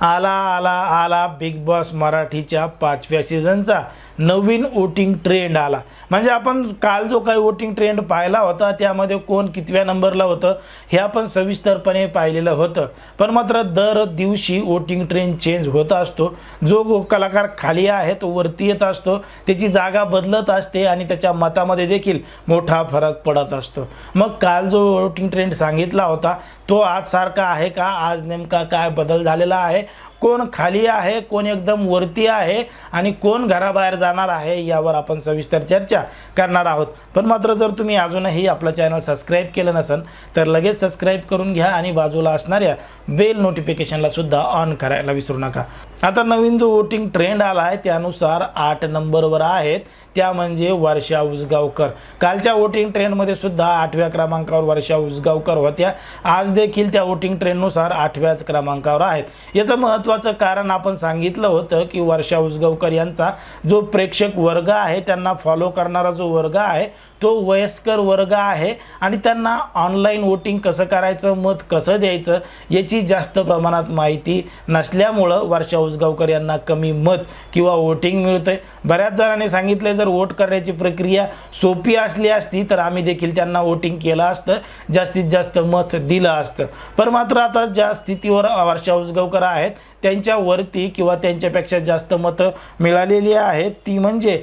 आला आला आला बिग बॉस मराठीच्या पाचव्या सीझनचा नवीन वोटिंग ट्रेंड आला. म्हणजे आपण काल जो काही वोटिंग ट्रेंड पाहिला होता त्यामध्ये कोण कितव्या नंबरला होतं हे आपण सविस्तरपणे पाहिलेलं होतं. पण मात्र दर दिवशी वोटिंग ट्रेंड चेंज होत असतो. जो कलाकार खाली आहे तो वरती येत असतो त्याची जागा बदलत असते आणि त्याच्या मतामध्ये देखील मोठा फरक पडत असतो. मग काल जो वोटिंग ट्रेंड सांगितला होता तो आज सारखा आहे का? आज नेमका काय बदल झालेला आहे? कोण खाली आहे कोण एकदम वरती आहे आणि कोण घराबाहेर जाणार आहे यावर आपण सविस्तर चर्चा करणार आहोत. पण मात्र जर तुम्ही अजूनही आपलं चॅनल सबस्क्राईब केलं नसेल तर लगेच सबस्क्राईब करून घ्या आणि बाजूला असणाऱ्या बेल नोटिफिकेशनला सुद्धा ऑन करायला विसरू नका. आता नवीन जो वोटिंग ट्रेंड आला आहे त्यानुसार आठ नंबरवर आहेत. त्या म्हणजे वर्षा उसगावकर. कालच्या वोटिंग ट्रेंडमध्ये सुद्धा आठव्या क्रमांकावर वर्षा उसगावकर होत्या. आज देखील त्या वोटिंग ट्रेंडनुसार आठव्याच क्रमांकावर आहेत. याचं महत्त्वाचं कारण आपण सांगितलं होतं की वर्षा उसगावकर यांचा जो प्रेक्षक वर्ग आहे त्यांना फॉलो करणारा जो वर्ग आहे तो वयस्कर वर्ग आहे आणि त्यांना ऑनलाईन वोटिंग कसं करायचं मत कसं द्यायचं याची जास्त प्रमाणात माहिती नसल्यामुळं वर्षा उसगावकर यांना कमी मत किंवा वोटिंग मिळतंय. बऱ्याच जणांनी सांगितलं जर वोट करण्याची प्रक्रिया सोपी असली असती तर आम्ही देखील त्यांना वोटिंग केलं असतं. जास्तीत जास्त मत दिलं असतं. पण मात्र आता ज्या स्थितीवर वर्षा उसगावकर आहेत त्यांच्यावरती किंवा त्यांच्यापेक्षा जास्त मतं मिळालेली आहेत ती म्हणजे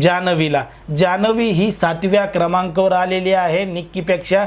जानवीला जानवी ही सातव्या क्रमांकावर आलेली आहे. निक्कीपेक्षा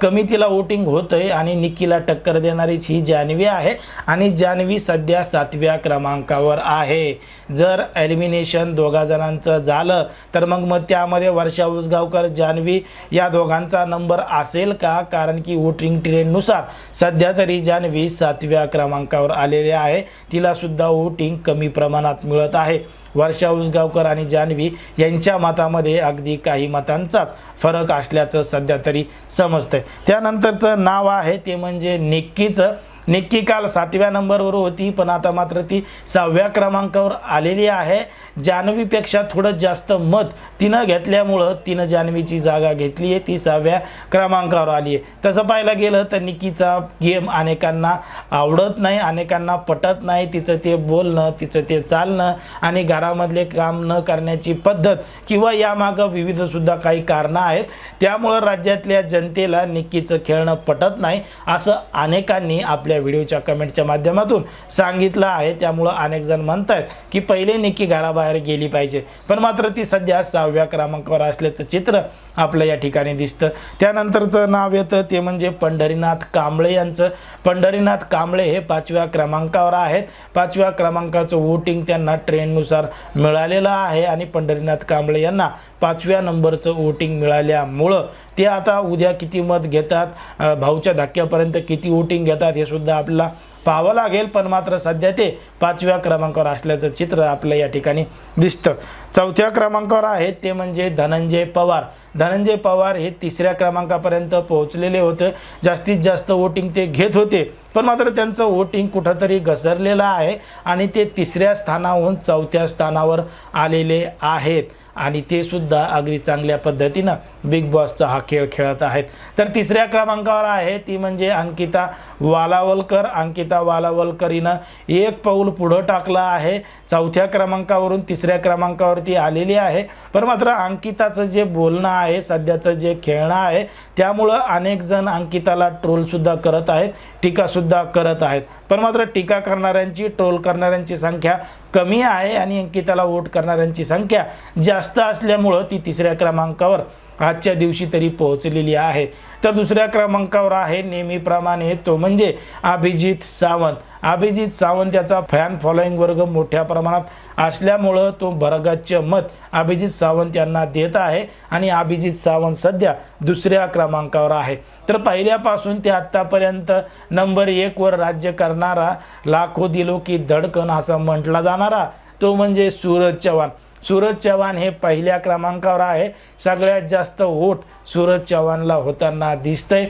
कमी तिला वोटिंग होतं आहे आणि निक्कीला टक्कर देणारीच ही जानवी आहे आणि जानवी सध्या सातव्या क्रमांकावर आहे. जर एलिमिनेशन दोघा जणांचं झालं तर मग मग त्यामध्ये वर्षा उसगावकर जानवी या दोघांचा नंबर असेल का? कारण की वोटिंग ट्रेंडनुसार सध्या तरी जानवी सातव्या क्रमांकावर आलेली आहे. तिलासुद्धा वोटिंग कमी प्रमाणात मिळत आहे. वर्षा उसगावकर आणि जान्हवी यांच्या मतामध्ये अगदी काही मतांचाच फरक असल्याचं सध्या तरी समजतंय. त्यानंतरचं नाव आहे ते म्हणजे निक्कीचं निक्की काल सातव्या नंबरवर होती पण आता मात्र ती सहाव्या क्रमांकावर आलेली आहे. जान्हवीपेक्षा थोडं जास्त मत तिनं घेतल्यामुळं तिनं जान्हवीची जागा घेतली आहे. ती सहाव्या क्रमांकावर आली आहे. तसं पाहायला गेलं तर निक्कीचा गेम अनेकांना आवडत नाही अनेकांना पटत नाही. तिचं ते बोलणं तिचं ते चालणं आणि घरामधले काम न करण्याची पद्धत किंवा यामागं विविधसुद्धा काही कारणं आहेत. त्यामुळं राज्यातल्या जनतेला निक्कीचं खेळणं पटत नाही असं अनेकांनी आपल्या व्हिडिओच्या कमेंटच्या माध्यमातून सांगितलं आहे. त्यामुळं अनेक जण म्हणत आहेत की पहिले निक्की घराबाहेर गेली पाहिजे. पण मात्र ती सध्या सहाव्या क्रमांकावर असल्याचं चित्र आपलं या ठिकाणी दिसतं. त्यानंतरचं नाव येतं ते म्हणजे पंढरीनाथ कांबळे यांचं. पंढरीनाथ कांबळे हे पाचव्या क्रमांकावर आहेत. पाचव्या क्रमांकाचं वोटिंग त्यांना ट्रेंडनुसार मिळालेलं आहे आणि पंढरीनाथ कांबळे यांना पाचव्या नंबरचं वोटिंग मिळाल्यामुळं ते आता उद्या किती मत घेतात भाऊच्या धक्क्यापर्यंत किती वोटिंग घेतात हे सुद्धा आपला पाहावं लागेल पण मात्र सध्या ते पाचव्या क्रमांकावर असल्याचं चित्र आपल्या या ठिकाणी दिसतं. चौथ्या क्रमांकावर आहेत ते म्हणजे धनंजय पवार. धनंजय पवार हे तिसऱ्या क्रमांकापर्यंत पोहोचलेले होते. जास्तीत जास्त वोटिंग ते घेत होते. पण मात्र त्यांचं वोटिंग कुठंतरी घसरलेलं आहे आणि ते तिसऱ्या स्थानाहून चौथ्या स्थानावर आलेले आहेत. आणि ते सुद्धा अगदी चांगल्या पद्धतीनं बिग बॉसचा हा खेळ खेळत आहेत. तर तिसऱ्या क्रमांकावर आहे ती म्हणजे अंकिता वालावलकर. अंकिता वालावलकर हिनं एक पाऊल पुढं टाकलं आहे. चौथ्या क्रमांकावरून तिसऱ्या क्रमांकावरती आलेली आहे. पण मात्र अंकिताचं जे बोलणं आहे सध्याचं जे खेळणं आहे त्यामुळं अनेक जण अंकिताला ट्रोलसुद्धा करत आहेत टीकासुद्धा करत आहेत. पण मात्र टीका करणाऱ्यांची ट्रोल करणाऱ्यांची संख्या कमी आहे आणि अंकिताला वोट करणाऱ्यांची संख्या जास्त असल्यामुळं ती तिसऱ्या क्रमांकावर आजच्या दिवशी तरी पोहोचलेली आहे. तर दुसऱ्या क्रमांकावर आहे नेहमीप्रमाणे तो म्हणजे अभिजित सावंत. अभिजित सावंत याचा फॅन फॉलोईंग वर्ग मोठ्या प्रमाणात असल्यामुळं तो भरगच्च मत अभिजित सावंत यांना देत आहे आणि अभिजित सावंत सध्या दुसऱ्या क्रमांकावर आहे. तर पहिल्यापासून ते आत्तापर्यंत नंबर एकवर राज्य करणारा लाखो दिलो की धडकन असं म्हटला जाणारा तो म्हणजे सूरज चव्हाण. सूरज चव्हाण हे पहिल्या क्रमांकावर आहे. सगळ्यात जास्त वोट सूरज चव्हाणला होताना दिसतंय.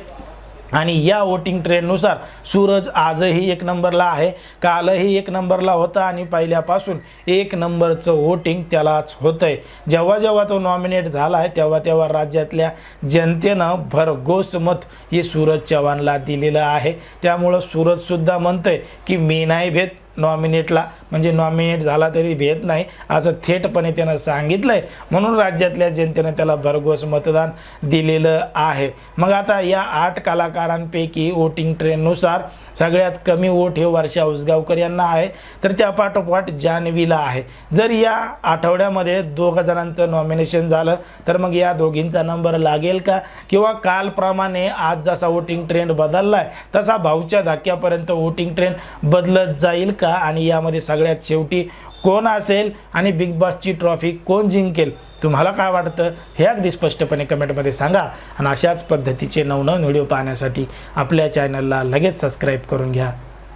आणि या वोटिंग ट्रेंडनुसार सूरज आजही एक नंबरला आहे. कालही एक नंबरला होता आणि पहिल्यापासून एक नंबरचं वोटिंग त्यालाच होतंय. जेव्हा जेव्हा तो नॉमिनेट झाला आहे तेव्हा तेव्हा राज्यातल्या जनतेनं भरघोस मत हे सूरज चव्हाणला दिलेलं आहे. त्यामुळं सूरजसुद्धा म्हणतंय की मी नाही भेट नॉमिनेटला म्हणजे नॉमिनेट झाला तरी भेट नाही. असं थेटपणे त्यानं सांगितलं आहे म्हणून राज्यातल्या जनतेनं त्याला भरघोस मतदान दिलेलं आहे. मग आता या आठ कलाकारांपैकी वोटिंग ट्रेननुसार सगळ्यात कमी वोट हे वर्षा उसगावकर यांना आहे. तर त्या पाठोपाठ जान्हवीला आहे. जर या आठवड्यामध्ये दोघ जणांचं नॉमिनेशन झालं तर मग या दोघींचा नंबर लागेल का? किंवा कालप्रमाणे आज जसा वोटिंग ट्रेंड बदलला आहे तसा भाऊच्या धाक्यापर्यंत वोटिंग ट्रेंड बदलत जाईल का? का? आणि यामध्ये सगळ्यात शेवटी कोण असेल आणि बिग बॉसची ट्रॉफी कोण जिंकेल? तुम्हाला काय वाटतं? हे अगदी स्पष्टपणे कमेंटमध्ये सांगा. आणि अशाच पद्धतीचे नवनवीन व्हिडिओ पाहण्यासाठी आपल्या चॅनलला लगेच सबस्क्राईब करून घ्या.